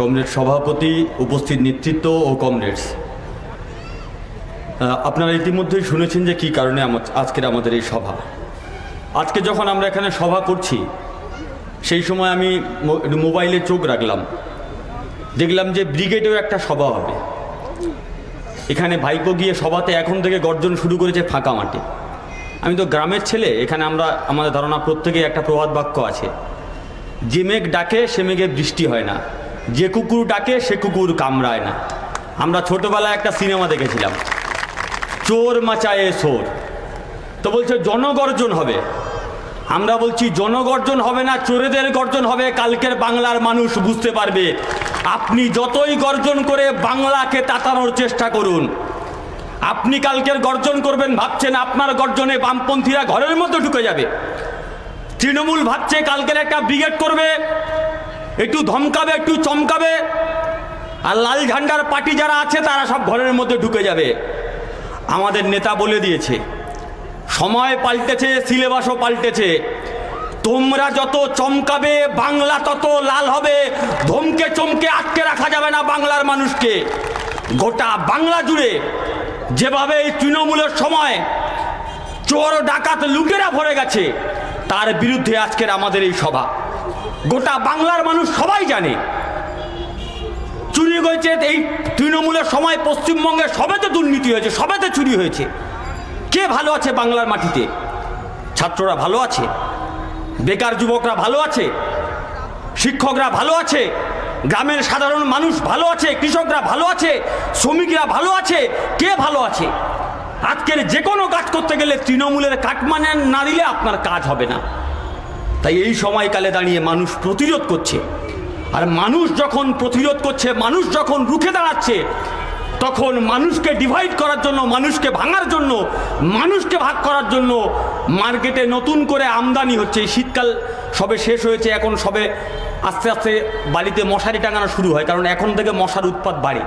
Comrade সভাপতি, উপস্থিত নেতৃত্ব ও কমরেডস। আপনারা ইতিমধ্যেই শুনেছেন যে কী কারণে আজকের আমাদের এই সভা। আজকে যখন আমরা এখানে সভা করছি, সেই সময় আমি মোবাইলে চোখ রাখলাম। দেখলাম যে ব্রিগেডেও একটা সভা হবে। এখানে ভাইপো গিয়ে সভাতে এখন থেকে গর্জন শুরু করেছে ফাঁকা মাঠে। আমি তো গ্রামের ছেলে, এখানে আমরা, আমাদের ধারণা প্রত্যেকেই একটা প্রবাদ বাক্য আছে। যে মেঘ ডাকে, সে মেঘে বৃষ্টি হয় না। যে কুকুর ডাকে, সে কুকুর কামড়ায় না। আমরা ছোটবেলায় একটা সিনেমা দেখেছিলাম। চোর মাচায়ে সোর। তো বলছে, জনগর্জন হবে। আমরা বলছি, জনগর্জন হবে না, চোরেদের গর্জন হবে। কালকের বাংলার মানুষ বুঝতে পারবে। আপনি যতই গর্জন করে বাংলাকে তাতানোর চেষ্টা করুন, আপনি কালকের গর্জন করবেন, ভাবছেন আপনার গর্জনে বামপন্থীরা ঘরের মধ্যে ঢুকে যাবে। তৃণমূল ভাবছে, কালকের একটা ব্রিগেড করবে। একটু ধমকাবে, একটু চমকাবে। আর লাল ঝান্ডার পার্টি যারা আছে, তারা সব ঘরের মধ্যে ঢুকে যাবে। আমাদের নেতা বলে দিয়েছে, সময় পাল্টেছে, সিলেবাসও পাল্টেছে। তোমরা যত চমকাবে, বাংলা তত লাল হবে। ধমকে চমকে আটকে রাখা যাবে না বাংলার মানুষকে। গোটা বাংলা জুড়ে যেভাবে এই তৃণমূলের সময় চোর, ডাকাত লুকেরা ভরে গেছে, তার বিরুদ্ধে আজকের আমাদের এই সভা। গোটা বাংলার মানুষ সবাই জানে। চুরি হয়েছে এই তৃণমূলের সময় পশ্চিমবঙ্গে সবেতে দুর্নীতি হয়েছে, সবেতে চুরি হয়েছে। কে ভালো আছে বাংলার মাটিতে? ছাত্ররা ভালো আছে? বেকার যুবকরা ভালো আছে? শিক্ষকরা ভালো আছে? গ্রামের সাধারণ মানুষ ভালো আছে? কৃষকরা ভালো আছে? শ্রমিকরা ভালো আছে? কে ভালো আছে? আজকের যে কোনো কাজ করতে গেলে তৃণমূলের কাটমানে না দিলে আপনার কাজ হবে না। তাই এই সময়কালে দাঁড়িয়ে মানুষ প্রতিরোধ করছে। আর মানুষ যখন প্রতিরোধ করছে, মানুষ যখন রুখে দাঁড়াচ্ছে, তখন মানুষকে ডিভাইড করার জন্য, মানুষকে ভাঙার জন্য, মানুষকে ভাগ করার জন্য মার্কেটে নতুন করে আমদানি হচ্ছে। শীতকাল সবে শেষ হয়েছে, এখন সবে আস্তে আস্তে বাড়িতে মশারি টাঙানো শুরু হয়, কারণ এখন থেকে মশার উৎপাত বাড়ে।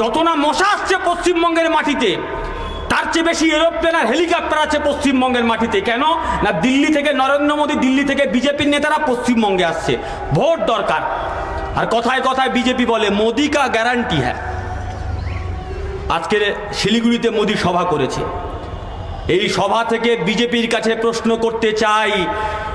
যত না মশা আসছে পশ্চিমবঙ্গের মাটিতে চেয়ে বেশি এরোপ্লেন আর হেলিকপ্টার আছে পশ্চিমবঙ্গের মাটিতে। কেন? না দিল্লি থেকে নরেন্দ্র মোদী, দিল্লি থেকে বিজেপির নেতারা পশ্চিমবঙ্গে আসছে। ভোট দরকার। আর কথায় কথায় বিজেপি বলে, মোদী কা গ্যারান্টি হ্যাঁ আজকের শিলিগুড়িতে মোদি সভা করেছে। এই সভা থেকে বিজেপির কাছে প্রশ্ন করতে চাই।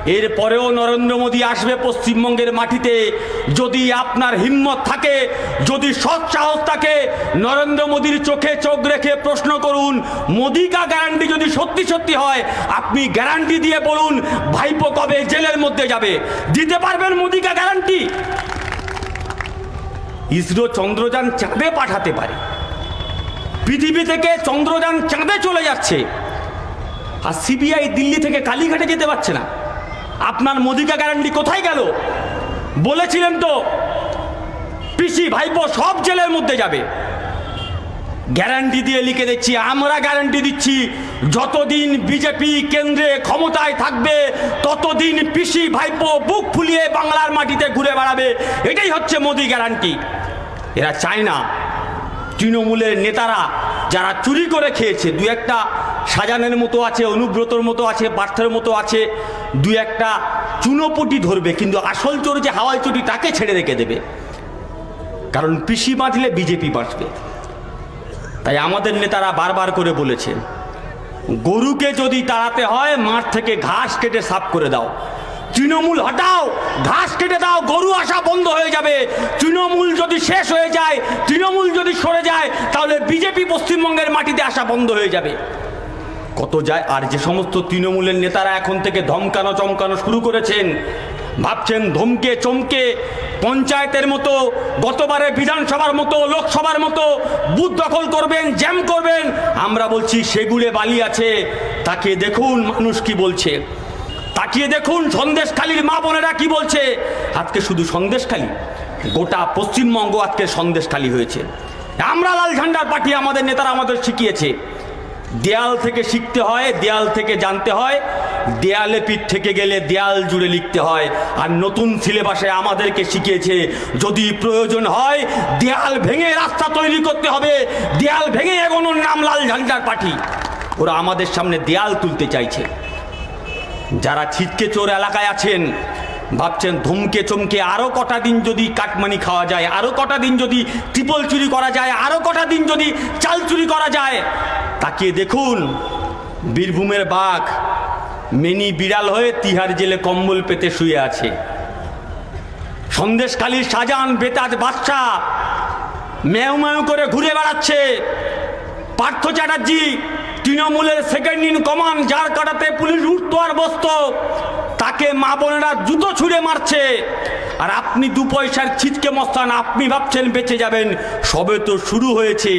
এর পরেও নরেন্দ্র মোদী আসবে পশ্চিমবঙ্গের মাটিতে। যদি আপনার হিম্মত থাকে, যদি সৎ সাহস থাকে, নরেন্দ্র মোদীর চোখে চোখ রেখে প্রশ্ন করুন, মোদী কা গ্যারান্টি যদি সত্যি সত্যি হয়, আপনি গ্যারান্টি দিয়ে বলুন, ভাইপো কবে জেলের মধ্যে যাবে? দিতে পারবেন মোদী কা গ্যারান্টি ইসরো চন্দ্রযান চাঁদে পাঠাতে পারে। পৃথিবী থেকে চন্দ্রযান চাঁদে চলে যাচ্ছে। আর সিবিআই দিল্লি থেকে কালীঘাটে যেতে পারছে না। আপনার মোদিকা গ্যারান্টি কোথায় গেল? বলেছিলেন তো, পিসি, ভাইপো সব জেলের মধ্যে যাবে। গ্যারান্টি দিয়ে লিখে দিচ্ছি, আমরা গ্যারান্টি দিচ্ছি, যতদিন বিজেপি কেন্দ্রে ক্ষমতায় থাকবে, ততদিন পিসি, ভাইপো বুক ফুলিয়ে বাংলার মাটিতে ঘুরে বেড়াবে। এটাই হচ্ছে মোদি গ্যারান্টি এরা চায় না, তৃণমূলের নেতারা যারা চুরি করে খেয়েছে, দু একটা সাজানের মতো আছে, অনুব্রতর মতো আছে পার্থের মতো আছে। দু একটা চুনোপটি ধরবে, কিন্তু আসল চোর যে হাওয়াই চুটি, তাকে ছেড়ে রেখে দেবে। কারণ পিসি বাঁধলে বিজেপি বাঁচবে। তাই আমাদের নেতারা বারবার করে বলেছে, গরুকে যদি তাড়াতে হয়, মাঠ থেকে ঘাস কেটে সাফ করে দাও। তৃণমূল হটাও, ঘাস কেটে দাও, গরু আসা বন্ধ হয়ে যাবে। তৃণমূল যদি শেষ হয়ে যায়, তৃণমূল যদি সরে যায়, তাহলে বিজেপি পশ্চিমবঙ্গের মাটিতে আসা বন্ধ হয়ে যাবে। কত যায় আর যে সমস্ত তৃণমূলের নেতারা এখন থেকে ধমকানো চমকানো শুরু করেছেন, ভাবছেন ধমকে চমকে পঞ্চায়েতের মতো, গতবারে বিধানসভার মতো, লোকসভার মতো বুথ দখল করবেন, জ্যাম করবেন। আমরা বলছি সেগুলে বালি আছে। তাকে দেখুন মানুষ কি বলছে। তাকিয়ে দেখুন সন্দেশখালীর মা বোনেরা কি বলছে। আজকে শুধু সন্দেশখালী, গোটা পশ্চিমবঙ্গ আজকে সন্দেশখালী হয়েছে। আমরা লাল ঝান্ডার পার্টি আমাদের নেতারা আমাদের শিখিয়েছে। দেয়াল থেকে শিখতে হয়, দেয়াল থেকে জানতে হয়, দেয়ালে পিঠ থেকে গেলে দেয়াল জুড়ে লিখতে হয়। আর নতুন সিলেবাসে আমাদেরকে শিখিয়েছে, যদি প্রয়োজন হয়, দেয়াল ভেঙে রাস্তা তৈরি করতে হবে। দেয়াল ভেঙে এগোনোর নাম লাল ঝান্ডার পাঠি ওরা আমাদের সামনে দেয়াল তুলতে চাইছে। যারা ছিটকে চোর এলাকায় আছেন, ভাবছেন ধমকে চমকে আরও কটা দিন যদি কাটমানি খাওয়া যায় আরও কটা দিন যদি ট্রিপল চুরি করা যায় আরও কটা দিন যদি চাল চুরি করা যায় তাকিয়ে দেখুন, বীরভূমের বাঘ মেনি বিড়াল হয়ে তিহার জেলে কম্বল পেতে শুয়ে আছে। সন্দেশকালীর শাহজাহান বেতাজ বাদশাহ ম্যাও ম্যাও করে ঘুরে বেড়াচ্ছে। পার্থ চ্যাটার্জি তৃণমূলের সেকেন্ড ইন কমান্ড যার কাটাতে পুলিশ উঠতো আর বসতো, তাকে মা বোনেরা জুতো ছুঁড়ে মারছে। আর আপনি দু পয়সার ছিচকে মস্তান, আপনি ভাবছেন বেঁচে যাবেন, সবে তো শুরু হয়েছে।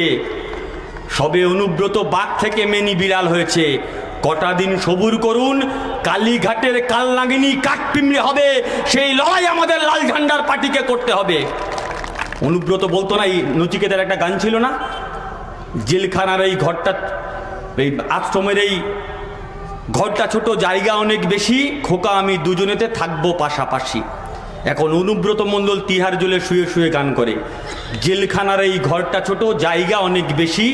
সবে অনুব্রত বাঘ থেকে মেনি বিড়াল হয়েছে। কটা দিন সবুর করুন, কালীঘাটের কালনাগিনী কাঠপিমড়ে হবে, সেই লড়াই আমাদের লাল ঝান্ডার পার্টিকে করতে হবে। অনুব্রত বলতো না, এই নচিকেতার একটা গান ছিল না? জেলখানার এই ঘরটা, এই আশ্রমের এই ঘরটা ছোট, জায়গা অনেক বেশি, খোকা আমি দুজনেতে থাকব পাশাপাশি। এখন অনুব্রত মণ্ডল তিহার জলে শুয়ে শুয়ে গান করে। জেলখানার এই ঘরটা ছোট, জায়গা অনেক বেশি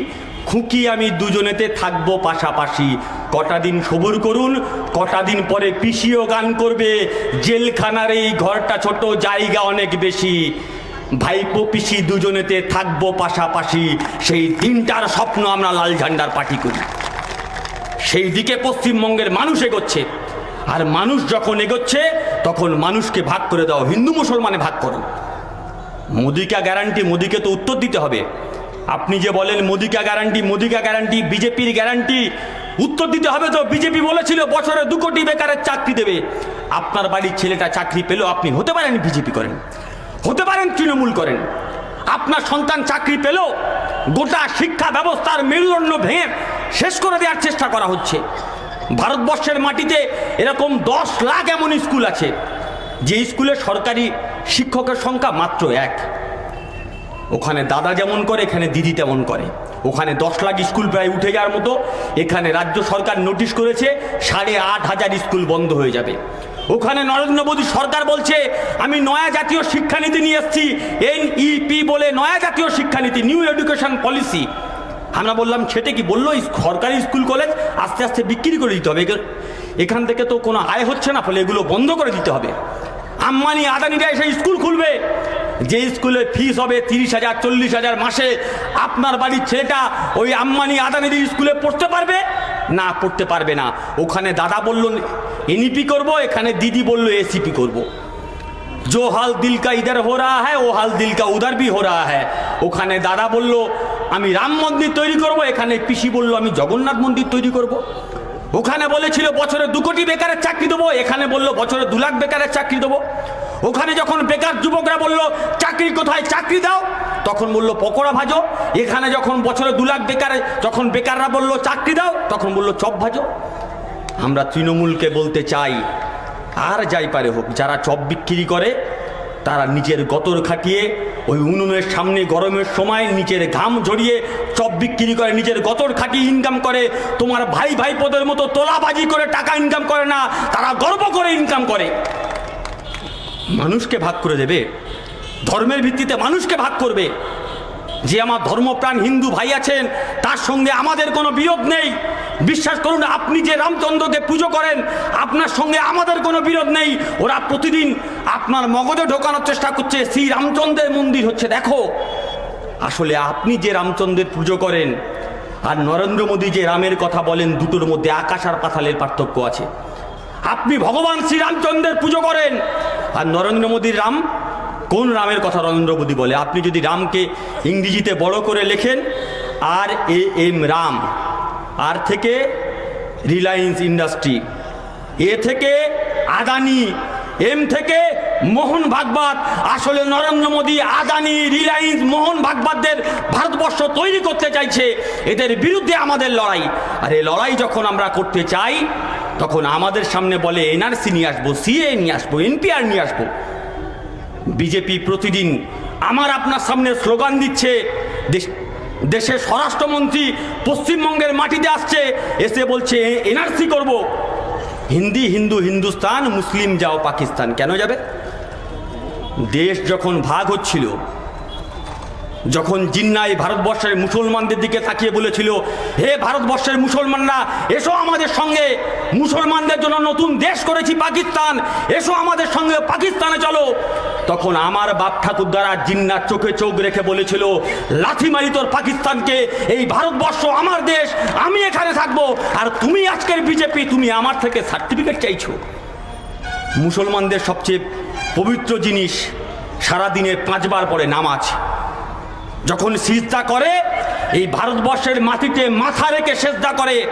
খুকি আমি দুজনেতে থাকব পাশাপাশি। কটা দিন সবুর করুন, কটা দিন পরে পিসিও গান করবে। জেলখানার এই ঘরটা ছোট, জায়গা অনেক বেশি। ভাইপো, পিসি দুজনেতে থাকব পাশাপাশি। সেই দিনটার স্বপ্ন আমরা লাল ঝান্ডার পার্টি করি। সেই দিকে পশ্চিমবঙ্গের মানুষ এগোচ্ছে। আর মানুষ যখন এগোচ্ছে, তখন মানুষকে ভাগ করে দাও। হিন্দু মুসলমানে ভাগ করো। মোদিকা গ্যারান্টি মোদিকে তো উত্তর দিতে হবে। আপনি যে বলেন মোদিকা গ্যারান্টি মোদিকা গ্যারান্টি বিজেপির গ্যারান্টি উত্তর দিতে হবে তো বিজেপি বলেছিল বছরে দু কোটি বেকারের চাকরি দেবে। আপনার বাড়ির ছেলেটা চাকরি পেলেও আপনি হতে পারেন বিজেপি করেন। হতে পারেন তৃণমূল করেন। আপনার সন্তান চাকরি পেলেও গোটা শিক্ষা ব্যবস্থার মেরুদণ্ড ভেঙে শেষ করে দেওয়ার চেষ্টা করা হচ্ছে। ভারতবর্ষের মাটিতে এরকম দশ লাখ এমন স্কুল আছে, যে স্কুলে সরকারি শিক্ষকের সংখ্যা মাত্র এক। ওখানে দাদা যেমন করে, এখানে দিদি তেমন করে। ওখানে দশ লাখ স্কুল প্রায় উঠে যাওয়ার মতো, এখানে রাজ্য সরকার নোটিশ করেছে, সাড়ে আট হাজার স্কুল বন্ধ হয়ে যাবে। ওখানে নরেন্দ্র মোদী সরকার বলছে, আমি নয়া জাতীয় শিক্ষানীতি নিয়ে এসেছি, এনইপি বলে নয়া জাতীয় শিক্ষানীতি নিউ এডুকেশন পলিসি আমরা বললাম, সেটা কি বলল? সরকারি স্কুল কলেজ আস্তে আস্তে বিক্রি করে দিতে হবে। এখান থেকে তো কোনো আয় হচ্ছে না, ফলে এগুলো বন্ধ করে দিতে হবে। আম্বানি আদানিরা এসে স্কুল খুলবে। যে স্কুলে ফিস হবে তিরিশ হাজার, চল্লিশ হাজার মাসে, আপনার বাড়ির ছেলেটা ওই আম্মানি আদানির স্কুলে পড়তে পারবে? না, পড়তে পারবে না। ওখানে দাদা বলল, এনইপি করব, এখানে দিদি বলল এসিপি করব। জো হাল দিলকা ইধার হো রা হ্যাঁ ও হাল দিলকা কা উধার ভি হো রা হ্যাঁ ওখানে দাদা বলল, আমি রাম মন্দির তৈরি করব। এখানে পিসি বলল, আমি জগন্নাথ মন্দির তৈরি করব। ওখানে বলেছিল, বছরে দু কোটি বেকারের চাকরি দেবো। এখানে বলল, বছরে দু লাখ বেকারের চাকরি দেবো। ওখানে যখন বেকার যুবকরা বলল, চাকরি কোথায়? চাকরি দাও। তখন বলল, পকোড়া ভাজো। এখানে যখন বছরে দু লাখ বেকার, যখন বেকাররা বলল, চাকরি দাও, তখন বলল, চপ ভাজো। আমরা তৃণমূলকে বলতে চাই, আর যাই পারে হোক, যারা চপ বিক্রি করে, তারা নিজের গতর খাটিয়ে, ওই উনুনের সামনে গরমের সময় নিজের ঘাম ঝরিয়ে চপ বিক্রি করে, নিজের গতর খাটিয়ে ইনকাম করে। তোমার ভাই ভাইপোদের মতো তোলাবাজি করে টাকা ইনকাম করে না, তারা গর্ব করে ইনকাম করে। মানুষকে ভাগ করে দেবে। ধর্মের ভিত্তিতে মানুষকে ভাগ করবে। যে আমার ধর্মপ্রাণ হিন্দু ভাই আছেন, তার সঙ্গে আমাদের কোনো বিরোধ নেই। বিশ্বাস করুন, আপনি যে রামচন্দ্রকে পুজো করেন, আপনার সঙ্গে আমাদের কোনো বিরোধ নেই। ওরা প্রতিদিন আপনার মগজে ঢোকানোর চেষ্টা করছে। শ্রী রামচন্দ্রের মন্দির হচ্ছে, দেখো। আসলে আপনি যে রামচন্দ্রের পুজো করেন, আর নরেন্দ্র মোদী যে রামের কথা বলেন, দুটোর মধ্যে আকাশ আর পাতালের পার্থক্য আছে। আপনি ভগবান শ্রীরামচন্দ্রের পুজো করেন আর নরেন্দ্র মোদীর রাম, কোন রামের কথা নরেন্দ্র মোদী বলে? আপনি যদি রামকে ইংরেজিতে বড় করে লেখেন, আর এ এম রাম, আর থেকে রিলায়েন্স ইন্ডাস্ট্রি, এ থেকে আদানি, এম থেকে মোহন ভাগবত, আসলে নরেন্দ্র মোদী আদানি, রিলায়েন্স, মোহন ভাগবতদের ভারতবর্ষ তৈরি করতে চাইছে, এদের বিরুদ্ধে আমাদের লড়াই। আর এই লড়াই যখন আমরা করতে চাই তখন আমাদের সামনে বলে এনআরসি নিয়ে আসব, সিএ নিয়ে আসব, এনপিআর নিয়ে আসব। বিজেপি প্রতিদিন আমার আপনার সামনে স্লোগান দিচ্ছে, দেশ- দেশের স্বরাষ্ট্রমন্ত্রী পশ্চিমবঙ্গের মাটিতে আসছে, এসে বলছে এনআরসি করব। হিন্দি, হিন্দু, হিন্দুস্তান, মুসলিম যাও, পাকিস্তান কেন যাবে? দেশ যখন ভাগ হচ্ছিল যখন জিন্নাই ভারতবর্ষের মুসলমানদের দিকে তাকিয়ে বলেছিল, হে ভারতবর্ষের মুসলমানরা, এসো আমাদের সঙ্গে। মুসলমানদের জন্য নতুন দেশ করেছি পাকিস্তান। এসো আমাদের সঙ্গে, পাকিস্তানে চলো। তখন আমার বাপ ঠাকুর দ্বারা জিন্নার চোখে চোখ রেখে বলেছিল, লাথি মারি তোর পাকিস্তানকে। এই ভারতবর্ষ আমার দেশ, আমি এখানে থাকব। আর তুমি আজকের বিজেপি, তুমি আমার থেকে সার্টিফিকেট চাইছো। মুসলমানদের সবচেয়ে পবিত্র জিনিস সারাদিনে পাঁচবার পরে নামাজ। যখন সিজদা করে, এই ভারতবর্ষের মাটিতে মাথা রেখে সেজদা করে,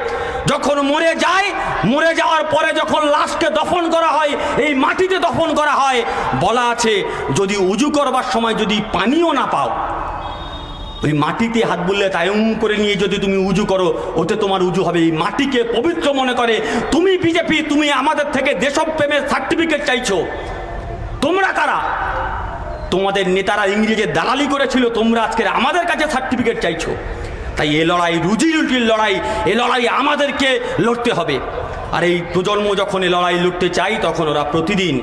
যখন মরে যায়, মরে যাওয়ার পরে যখন লাশকে দফন করা হয়, এই মাটিতে দফন করা হয়, বলা আছে, যদি উজু করবার সময় যদি পানিও না পাও, ওই মাটিতে হাত বুললে তায়ম করে নিয়ে যদি তুমি উজু করো, ওতে তোমার উজু হবে। এই মাটিকে পবিত্র মনে করে, তুমি বিজেপি, তুমি আমাদের থেকে দেশপ্রেমের সার্টিফিকেট চাইছো। তোমরা কারা? তোমাদের নেতারা ইংরেজের দালালি করেছিল, তোমরা আজকে আমাদের কাছে সার্টিফিকেট চাইছো। তাই এ লড়াই রুজি রুটির লড়াই, এ লড়াই আমাদেরকে লড়তে হবে। আর এই প্রজন্ম যখন এ লড়াই লড়তে চাই, তখন ওরা প্রতিদিন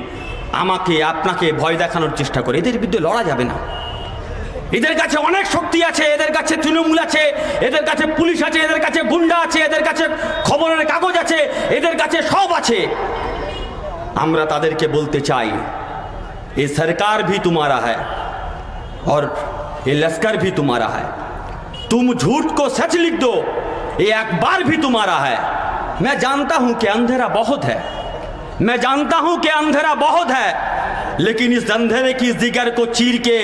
আমাকে, আপনাকে ভয় দেখানোর চেষ্টা করে। এদের বিরুদ্ধে লড়া যাবে না। এদের কাছে অনেক শক্তি আছে, এদের কাছে তৃণমূল আছে, এদের কাছে পুলিশ আছে, এদের কাছে গুন্ডা আছে, এদের কাছে খবরের কাগজ আছে, এদের কাছে সব আছে। আমরা তাদেরকে বলতে চাই ये सरकार भी तुम्हारा है और ये लश्कर भी तुम्हारा है तुम झूठ को सच लिख दो ये अखबार भी तुम्हारा है मैं जानता हूं कि अंधेरा बहुत है मैं जानता हूं कि अंधेरा बहुत है लेकिन इस अंधेरे की जिगर को चीर के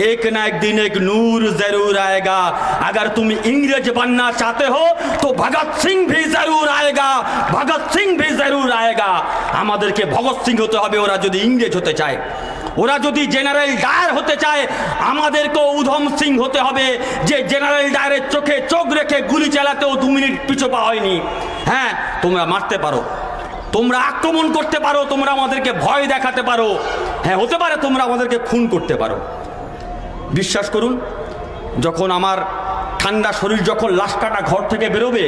एक ना एक दिन एक नूर जरूर आएगा अगर तुम इंग्रज बनना चाहते हो तो भगत सिंह भी जरूर आएगा भगत सिंह भी जरूर आएगा আমাদেরকে ভগৎ সিং হতে হবে ওরা যদি ইংরেজ হতে চায় ওরা যদি জেনারেল ডায়ার হতে চায়, আমাদেরকেও উধম সিং হতে হবে। যে জেনারেল ডায়ারের চোখে চোখ রেখে গুলি চালাতেও দু মিনিট পিছু পা হয়নি। হ্যাঁ তোমরা মারতে পারো। তোমরা আক্রমণ করতে পারো, তোমরা আমাদেরকে ভয় দেখাতে পারো। হ্যাঁ হতে পারে তোমরা আমাদেরকে খুন করতে পারো। বিশ্বাস করুন, যখন আমার ঠান্ডা শরীর যখন লাশ কাটা ঘর থেকে বেরোবে,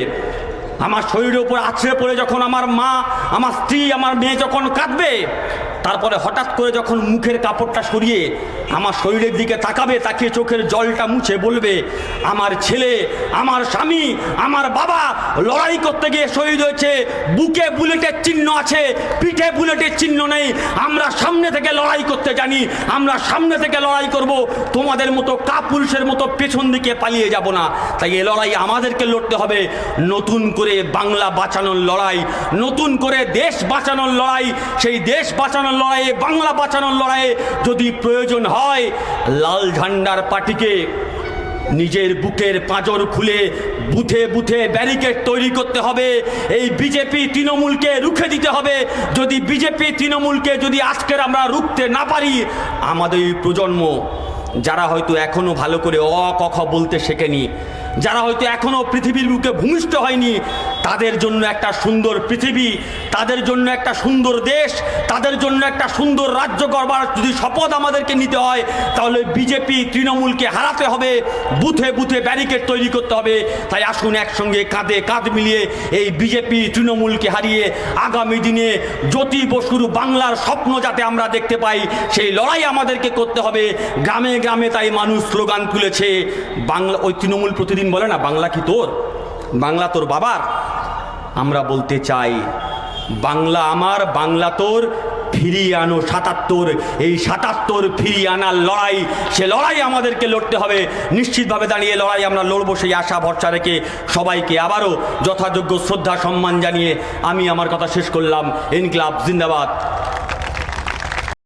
আমার শরীরের উপর আছড়ে পড়ে যখন আমার মা, আমার স্ত্রী, আমার মেয়ে যখন কাঁদবে তারপরে হঠাৎ করে যখন মুখের কাপড়টা সরিয়ে আমার শরীরের দিকে তাকাবে, তাকিয়ে চোখের জলটা মুছে বলবে, আমার ছেলে, আমার স্বামী, আমার বাবা লড়াই করতে গিয়ে শহীদ হয়েছে। বুকে বুলেটের চিহ্ন আছে, পিঠে বুলেটের চিহ্ন নেই। আমরা সামনে থেকে লড়াই করতে জানি, আমরা সামনে থেকে লড়াই করব। তোমাদের মতো কাপুরুষের মতো পেছন দিকে পালিয়ে যাব না। তাই এ লড়াই আমাদেরকে লড়তে হবে। নতুন করে বাংলা বাঁচানোর লড়াই, নতুন করে দেশ বাঁচানোর লড়াই, সেই দেশ বাঁচানোর লড়াইয়ে, বাংলা বাঁচানোর লড়াইয়ে যদি প্রয়োজন হয়, লাল ঝান্ডার পার্টিকে নিজের বুকের পাঁজর খুলে বুথে বুথে ব্যারিকেড তৈরি করতে হবে। এই বিজেপি তৃণমূলকে রুখে দিতে হবে। যদি বিজেপি তৃণমূলকে যদি আজকের আমরা রুখতে না পারি, আমাদের প্রজন্ম, যারা হয়তো এখনও ভালো করে অ ক খ বলতে শেখেনি, যারা হয়তো এখনও পৃথিবীর বুকে ভূমিষ্ঠ হয়নি তাদের জন্য একটা সুন্দর পৃথিবী, তাদের জন্য একটা সুন্দর দেশ, তাদের জন্য একটা সুন্দর রাজ্য গড়বার যদি শপথ আমাদেরকে নিতে হয়, তাহলে বিজেপি তৃণমূলকে হারাতে হবে, বুথে বুথে ব্যারিকেড তৈরি করতে হবে। তাই আসুন একসঙ্গে কাঁধে কাঁধ মিলিয়ে এই বিজেপি তৃণমূলকে হারিয়ে আগামী দিনে জ্যোতি বসুর বাংলার স্বপ্ন যাতে আমরা দেখতে পাই, সেই লড়াই আমাদেরকে করতে হবে। গ্রামে গ্রামে তাই মানুষ স্লোগান তুলেছে। বাংলা ওই তৃণমূল প্রতিদিন বলে না, বাংলা কি তোর? বাংলা তোর বাবার? আমরা বলতে চাই, বাংলা আমার, বাংলা তোর, ফিরিয়ে আনো সাতাত্তর। এই সাতাত্তর ফিরিয়ে আনার লড়াই, সে লড়াই আমাদেরকে লড়তে হবে। নিশ্চিতভাবে দাঁড়িয়ে লড়াই আমরা লড়বো সেই আশা, ভরসা রেখে সবাইকে আবারও যথাযোগ্য শ্রদ্ধা, সম্মান জানিয়ে আমি আমার কথা শেষ করলাম। ইনকলাব জিন্দাবাদ।